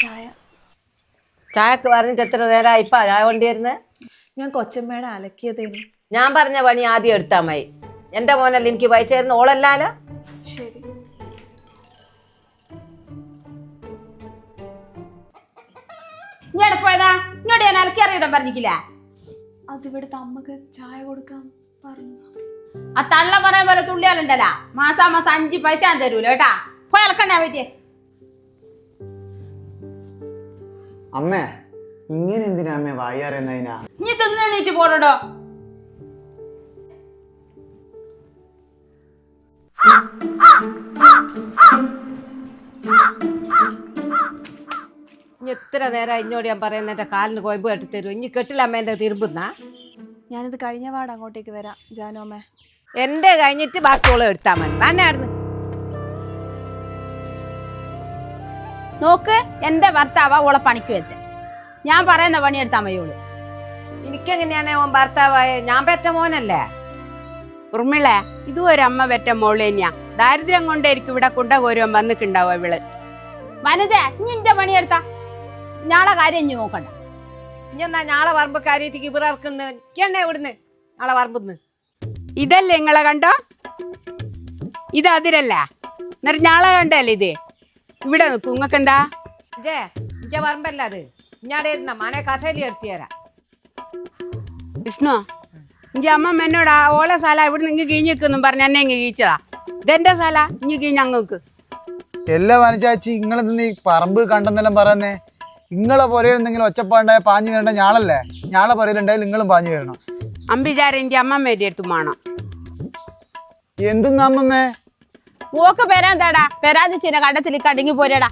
ചായ. ചായക്ക് പറഞ്ഞിട്ട് എത്ര നേരം ഇപ്പൊ ചായ കൊണ്ടുവരുന്നത് ഞാൻ കൊച്ചമ്മയുടെ അലക്കിയതേനു. ഞാൻ പറഞ്ഞ പണി ആദ്യം എടുത്താ മതി. എന്റെ മോനല്ല എനിക്ക് പൈസ തരുന്ന? ഓളല്ലാലോ? ശരി. ഇങ്ങോട്ട് പോയതാ. ഇങ്ങോട്ട് ഞാൻ അലക്കി അറിയിടാൻ പറഞ്ഞിക്കില്ല അതിവിടുത്തെ അമ്മയ്ക്ക് ചായ കൊടുക്കാൻ പറഞ്ഞു. ആ തള്ള പറയാൻ പോലെ തുള്ളിയാലുണ്ടല്ല. മാസാ മാസം അഞ്ച് പൈസ ഞാൻ തരൂല കേട്ടാ. പോയി അലക്കണ്ണാ പറ്റിയേ അമ്മേ ഇങ്ങനെ എന്തിനാ അമ്മേ വായി നീ ഇനി തിന്നെണീച്ച് പോടോ ഇനി എത്ര നേരം ഇഞ്ഞോട് ഞാൻ പറയുന്ന എന്റെ കാലിന് കൊയമ്പ് കെട്ടി തരും ഇനി കെട്ടില്ല അമ്മ എന്റെ തിരുമ്പുന്ന? ഞാനിത് കഴിഞ്ഞ പാട് അങ്ങോട്ടേക്ക് വരാം ജാനോമ്മേ എന്റെ കഴിഞ്ഞിട്ട് ബാക്കിയുള്ള എടുത്താൽ മതി. തന്നെയായിരുന്നു നോക്ക് എന്റെ ഭർത്താവാ ഓളെ പണിക്ക് വെച്ച. ഞാൻ പറയുന്ന പണി എടുത്താൽ മതിയോൾ എനിക്കെങ്ങനെയാണ് ഓൻ ഭർത്താവായ? ഞാൻ പെറ്റ മോനല്ലേ? ഉർമിള ഇതും ഒരു അമ്മ പെറ്റ മോൾ തന്നെയാ. ദാരിദ്ര്യം കൊണ്ടായിരിക്കും ഇവിടെ കുണ്ടകോരുവൻ വന്നിട്ടുണ്ടാവും ഇവൾ. വനജ നീ എന്റെ പണി എടുത്താ ഞാളെ കാര്യം ഇനി നോക്കണ്ട. ഇനി എന്നാ വറമ്പ് കാര്യത്തിക്ക് കാര്യത്തേക്ക് ഇവറക്കുന്ന എനിക്കെന്നെ ഇവിടുന്ന്? നാളെ വറമ്പുന്ന് ഇതല്ലേ നിങ്ങളെ കണ്ടോ? ഇത് അതിരല്ല? എന്നിട്ട് ഞാളെ കണ്ടല്ലേ ഇത്? ഇവിടെ നിൽക്കും. നിങ്ങൾക്ക് എന്താ ഇജേ ഇജ പറമ്പല്ല അത്. ഇഞ്ഞാടെ ഇരുന്ന മനെ കഥയിൽ എടുത്തിയരാ വിഷ്ണു ഇഞ്ചി അമ്മ എന്നോടാ ഓല ഓളെ സ്ഥല ഇവിടെ നിങ്ങൾ കീഞ്ഞിക്കൊന്നും പറഞ്ഞ എന്നെ ഇങ്ങ് കീച്ചതാ. ഇതെന്റെ സ്ഥല ഇഞ്ഞി കീഞ്ഞ അങ്ങക്ക്. എല്ലാ വനച്ചാച്ചി ഇങ്ങളെ ഈ പറമ്പ് കണ്ടെന്നെല്ലാം പറയുന്നേ ഇങ്ങളെ പുരയിൽ എന്തെങ്കിലും ഒച്ചപ്പാണ്ടായ പാഞ്ഞു വരേണ്ട ഞാളല്ലേ? ഞാളെ പുരയിലുണ്ടായാലും നിങ്ങളും പാഞ്ഞു വരണം. അമ്പിചാരം ഇന്റെ അമ്മമ്മേന്റെ അടുത്ത് വേണം. എന്തെന്നാ അമ്മമ്മേ? ഓക്ക് പെരാൻ തേടാ പെരാതിച്ചിനെ കണ്ടത്തിൽ കടുങ്ങി പോരടാ.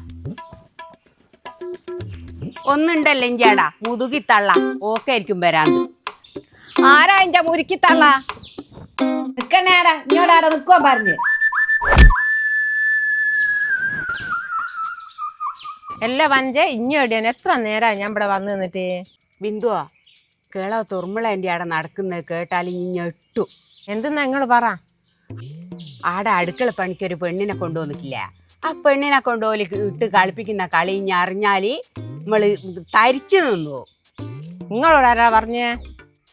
ഒന്നുണ്ടല്ലോ ഇഞ്ചാടാ. മുതുകി തള്ള. ഓക്കെ ആയിരിക്കും വരാന്ത് ആരാ ഇന്റെ മുരുക്കി തള്ള? നിക്കണേടാ ഇങ്ങോട്ടാടെ നിക്കുവാൻ പറഞ്ഞു. എല്ലാ വഞ്ച ഇഞ്ഞോടിയാണ് എത്ര നേരാ ഞാൻ ഇവിടെ വന്നു നിന്നിട്ട്? ബിന്ദുവാ കേളോ തുറമുള എന്റെ ആടെ നടക്കുന്നത്. കേട്ടാൽ ഇഞ്ഞെട്ടു ഞെട്ടു. എന്തെന്നാ നിങ്ങൾ പറ. ആടെ അടുക്കള പണിക്ക് ഒരു പെണ്ണിനെ കൊണ്ടുവന്നിട്ടില്ല. ആ പെണ്ണിനെ കൊണ്ടുപോലെ ഇട്ട് കളിപ്പിക്കുന്ന കളി ഇനി അറിഞ്ഞാൽ നമ്മൾ തരിച്ചു നിന്നു. നിങ്ങളോടാരാ നിങ്ങളോട് ആരാ പറഞ്ഞേ?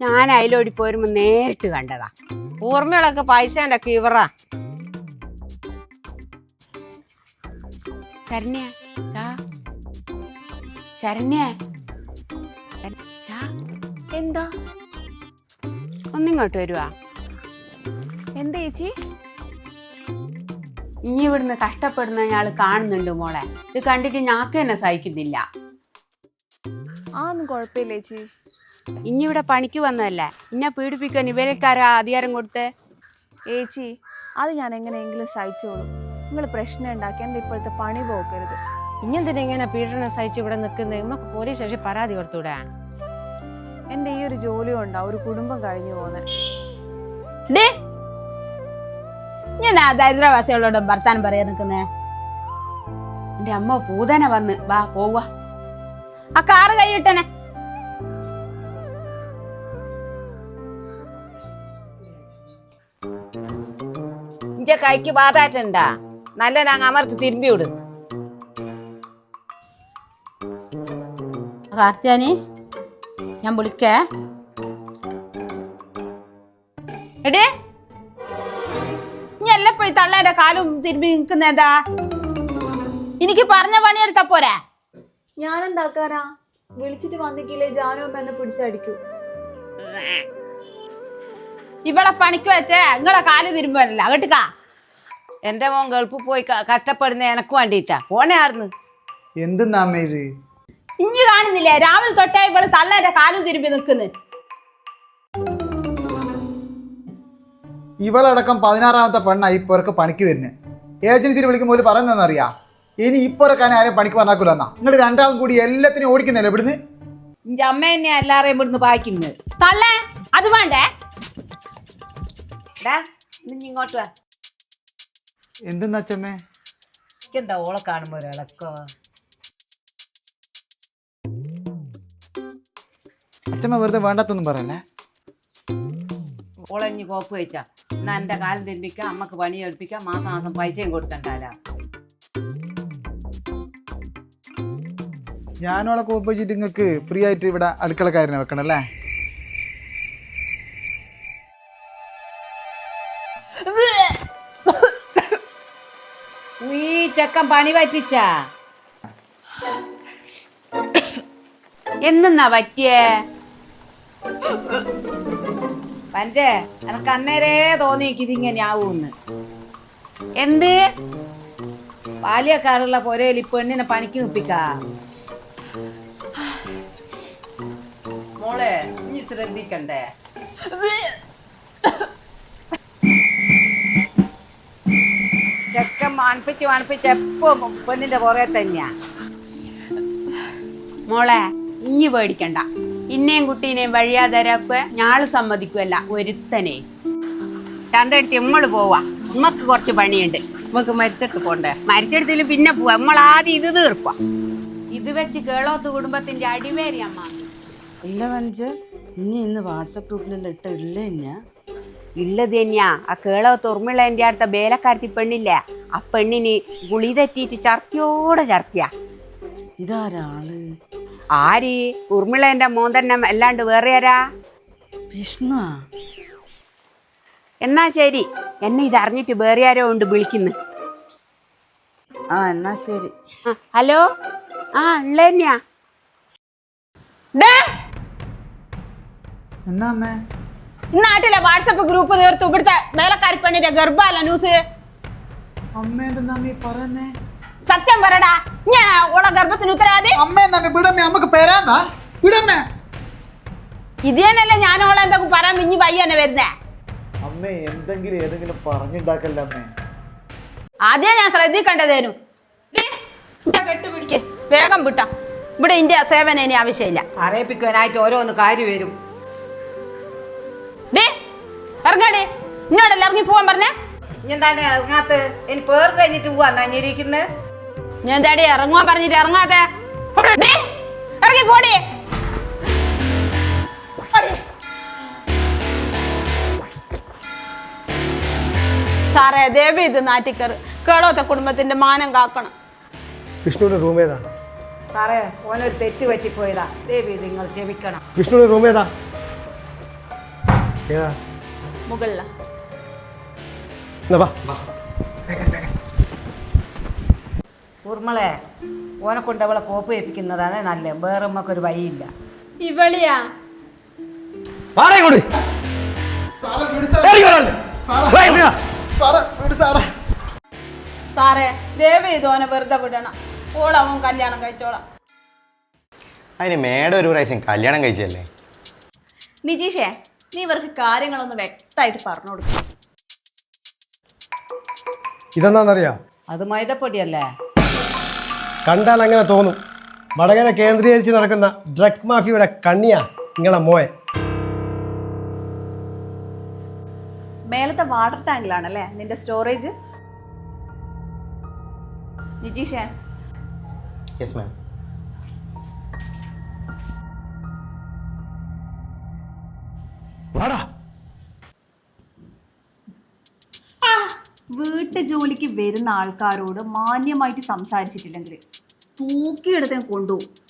ഞാൻ അതിലോടി പോരുമ്പോ നേരിട്ട് കണ്ടതാ. ഊർമ്മകളൊക്കെ പൈസേന്റെ ശരണ്യ ശരണ്യ. ചാ. എന്താ? ഒന്നിങ്ങോട്ട് വരുവാ. എന്താ ചേച്ചി? ഇനി ഇവിടുന്ന് കഷ്ടപ്പെടുന്ന ഞാൾ കാണുന്നുണ്ട് മോളെ. ഇത് കണ്ടിട്ട് ഞാക്ക് തന്നെ സഹിക്കുന്നില്ല. ആ ഒന്നും കുഴപ്പമില്ല ചേച്ചി? ഇനി ഇവിടെ പണിക്ക് വന്നതല്ലേ? ഇന്നെ പീഡിപ്പിക്കാൻ ഇവരക്കാരാ അധികാരം കൊടുത്തേ? ഏച്ചി അത് ഞാൻ എങ്ങനെയെങ്കിലും സഹിച്ചോളൂ. നിങ്ങൾ പ്രശ്നം ഉണ്ടാക്കി എന്റെ ഇപ്പോഴത്തെ പണി പോക്കരുത്. ഇനിയെന്തിനാ ഇങ്ങനെ പീഡനം സഹിച്ച് ഇവിടെ നിൽക്കുന്നത് നമുക്ക് പോലീസ് സ്റ്റേഷൻ പരാതി കൊടുത്തൂടെ? എന്റെ ഈ ഒരു ജോലി കൊണ്ടാ ഒരു കുടുംബം കഴിഞ്ഞു പോന്നെ. ഞാൻ ആ ദരിദ്രവാസികളോട് ഭർത്താൻ പറയാൻ നിൽക്കുന്നേ? എന്റെ അമ്മ പൂതന വന്ന് വാ പോവുക. ആ കാറ് കൈയിട്ടനെ. ഇന്റെ കൈക്ക് ബാധാറ്റുണ്ടാ നല്ല നാങ്ങ അമർത്ത് തിരുമ്പി വിടും. കാർത്തിയാനി ഞാൻ വിളിക്കേ. എടേ പോയി തള്ളേന്റെ കാലും തിരുമ്പി നിൽക്കുന്നതാ എനിക്ക് പറഞ്ഞ പണിയെടുത്താ പോരെ. ഞാനെന്താക്കാനാ? വിളിച്ചിട്ട് വന്നിക്കില്ലേ ജാനോമ്മ എന്നെ പിടിച്ചടിക്കൂ. ഇവളെ പണിക്ക് വെച്ചേ നിങ്ങളെ കാൽ തിരുമ്പല്ല കേട്ടുക്കാ എന്റെ മോൻ ഗൾഫ് പോയി കഷ്ടപ്പെടുന്ന എനക്ക് വേണ്ടിയിട്ടാ. പോണേ ആർന്ന് എന്തെന്നാ ഇത്? ഇഞ്ഞു കാണുന്നില്ലേ? രാവിലെ തൊട്ടേ ഇവൾ തള്ളേന്റെ കാലും തിരുമ്പി നിൽക്കുന്നു. ഇവളടക്കം പതിനാറാമത്തെ പെണ്ണായി ഇപ്പൊ പുരക്ക് പണിക്ക് വരുന്നത് ഏജൻസിയിൽ വിളിക്കുമ്പോൾ പറയുന്നതെന്നറിയാ? ഇനി ഈ പുരക്കാൻ ആരും പണിക്ക് പറഞ്ഞാക്കൂല എന്നാ നിങ്ങൾ രണ്ടാളും കൂടി എല്ലാത്തിനും ഓടിക്കുന്നില്ല ഇവിടുന്ന്? എന്റെ അമ്മ തന്നെ എല്ലാരെയും ഇവിടുന്ന് പായിക്കുന്നത് തള്ളേ അത് വേണ്ടേ? ഡാ ഇങ്ങോട്ട് വാ. എന്തെന്നാ അച്ഛമ്മേ? എന്താ ഓളെ കാണുമ്പോ ഒരു ഇളക്കോ? അച്ഛമ്മ വെറുതെ വേണ്ടാത്തൊന്നും പറയല്ലേ? ഓളെ ഇനി കോപ്പ് കഴിച്ചാ. എന്നാ എന്റെ കാലം തിരുമ്പിക്കാം അമ്മയ്ക്ക് പണി എടുപ്പിക്കാം മാസം മാസം പൈസയും കൊടുക്കണ്ടാല. ഞാനോളെ കോപ്പിച്ചിട്ട് നിങ്ങൾക്ക് ഫ്രീ ആയിട്ട് ഇവിടെ അടുക്കളക്കാരനെ വെക്കണം അല്ലേ? ഈ ചെക്കൻ പണി പറ്റിച്ച? എന്നാ പറ്റിയേ? പഞ്ചേ എനക്ക് അന്നേരേ തോന്നിക്ക് ഇതിങ്ങനെയാവൂന്ന്. എന്ത്? ബാല്യക്കാരുള്ള പൊരയിൽ പെണ്ണിനെ പണിക്ക് നിപ്പിക്കാ. മോളെ ഇനി ശ്രദ്ധിക്കണ്ടേ? ചെക്കൻ മണപ്പിച്ച് മണപ്പിച്ച് എപ്പോ പെണ്ണിന്റെ പുറകെ തന്നെയാ. മോളെ ഇഞ്ഞി പേടിക്കണ്ട. ഇന്നേം കുട്ടീനെയും വഴിയാതരൊക്കെ ഞാൾ സമ്മതിക്കുമല്ല ഒരുത്തനെ. ചന്തടുത്ത് നമ്മൾ പോവാ. നമ്മക്ക് കുറച്ച് പണിയുണ്ട്. നമുക്ക് മരിച്ചിട്ട് പോണ്ടേ? മരിച്ചെടുത്തിൽ പിന്നെ പോവാ. നമ്മൾ ആദ്യം ഇത് തീർപ്പാ ഇത് വെച്ച് കേളോത്ത് കുടുംബത്തിന്റെ അടിവേരി അമ്മ. ഇല്ല വഞ്ച ഇനി ഇന്ന് വാട്സപ്പ് ഗ്രൂപ്പിലെല്ലാം ഇട്ട ഇല്ല ഇന്ന? ഇള്ളത് തന്നെയാ ആ കേളോത്ത് ഉർമിള എന്റെ അടുത്ത ബേലക്കാരത്തി പെണ്ണില്ല. ആ പെണ്ണിന് ഗുളി തെറ്റിയിട്ട് ചർത്തിയോടെ ചർത്തിയാ. ഇതാരാൾ? ആര് ഉർമിളേന്റെ എന്റെ തന്നെ അല്ലാണ്ട് വേറെ ആരാ വിഷ്ണു എന്നാ ശരി. എന്നെ ഇത് അറിഞ്ഞിട്ട് വേറെ ആരോ ഉണ്ട് വിളിക്കുന്നു? ആ എന്നാ ശരി. ഹലോ? ആ ഉള്ള തന്നെയാ നാട്ടിലെ വാട്സപ്പ് ഗ്രൂപ്പ് തീർത്തു ഇവിടുത്തെ വേലക്കാരി പെണ്ണിന്റെ ഗർഭമല്ല ന്യൂസ്. അമ്മ എന്താ പറയുന്നേ? സത്യം പറടാ ഞാൻ ഓളെ ഗർഭത്തിന് ഉത്തരവാദി. അമ്മ എന്നെ വിടമ്മ നമുക്ക് പേരാന്നാ? വിടമ്മേ. ഇത് തന്നെയല്ലേ ഞാൻ ഓളെ എന്തൊക്കെ പറയാൻ മിഞ്ഞി വയ്യ തന്നെ വരുന്നേ? അമ്മേ എന്തെങ്കിലും ഏതെങ്കിലും പറഞ്ഞുണ്ടാക്കല്ലേ അമ്മേ? ആദ്യം ഞാൻ ശ്രദ്ധിക്കേണ്ടതേനു കെട്ടുപിടിക്കേ. വേഗം വിട്ട. ഇവിടെ ഇന്ത്യ സേവന ഇനി ആവശ്യമില്ല. അറിയിപ്പിക്കാനായിട്ട് ഓരോന്ന് കാര്യം വരും. ഡേ ഇറങ്ങാടി. ഇന്നോടല്ല ഇറങ്ങി പോവാൻ പറഞ്ഞേ? എന്താണ് ഇറങ്ങാത്ത ഇനി പേർക്ക് കഴിഞ്ഞിട്ട് പോവാന്നാ നഞ്ഞിരിക്കുന്നത് ഞാൻ എന്താടി ഇറങ്ങുവാ പറഞ്ഞിട്ട് ഇറങ്ങാത്തേ? ഇറങ്ങി പോടി. സാറേ ദേവി ഇത് നാട്ടിക്കറ് കേളോത്ത കുടുംബത്തിന്റെ മാനം കാക്കണം. വിഷ്ണുവിന്റെ റൂം ഏതാ? സാറേ ഓനൊരു തെറ്റ് പറ്റിപ്പോയതാ. ദേവി നിങ്ങൾ ക്ഷമിക്കണം. വിഷ്ണുവിന്റെ റൂം ഏതാ? ഏതാ? മുകളില. എന്നാ വാ. ഊർമളെ ഓനെ കൊണ്ട് അവളെ കോപ്പ് ഏൽപ്പിക്കുന്നതാണ് നല്ലത്. വേറെ നമുക്കൊരു വഴിയില്ല. ഇവളിയാ. സാറേ സാറേ. ദേവി ഇതോനെ വെറുതെ വിടണം. ഓളാവും കല്യാണം കഴിച്ചോളാം. അതിന് മേഡം ഒരു പ്രാവശ്യം കല്യാണം കഴിച്ചല്ലേ നിജീഷേ നീ ഇവർക്ക് കാര്യങ്ങളൊന്ന് വ്യക്തമായിട്ട് പറഞ്ഞു കൊടുക്കും. ഇതെന്താണെന്നറിയാം അത് മൈദപ്പൊടിയല്ലേ? കണ്ടാൽ അങ്ങനെ തോന്നും. വടകര കേന്ദ്രീകരിച്ച് നടക്കുന്ന ഡ്രഗ് മാഫിയുടെ കണ്ണിയാ നിങ്ങളെ മോയെ മേലത്തെ വാട്ടർ ടാങ്കിലാണല്ലേ നിന്റെ സ്റ്റോറേജ് നിജീഷേ. യെസ് മാം വാടാ. വീട്ടു ജോലിക്ക് വരുന്ന ആൾക്കാരോട് മാന്യമായിട്ട് സംസാരിച്ചിട്ടില്ലെങ്കിൽ തൂക്കിയെടുത്ത് ഞാൻ കൊണ്ടുപോകും.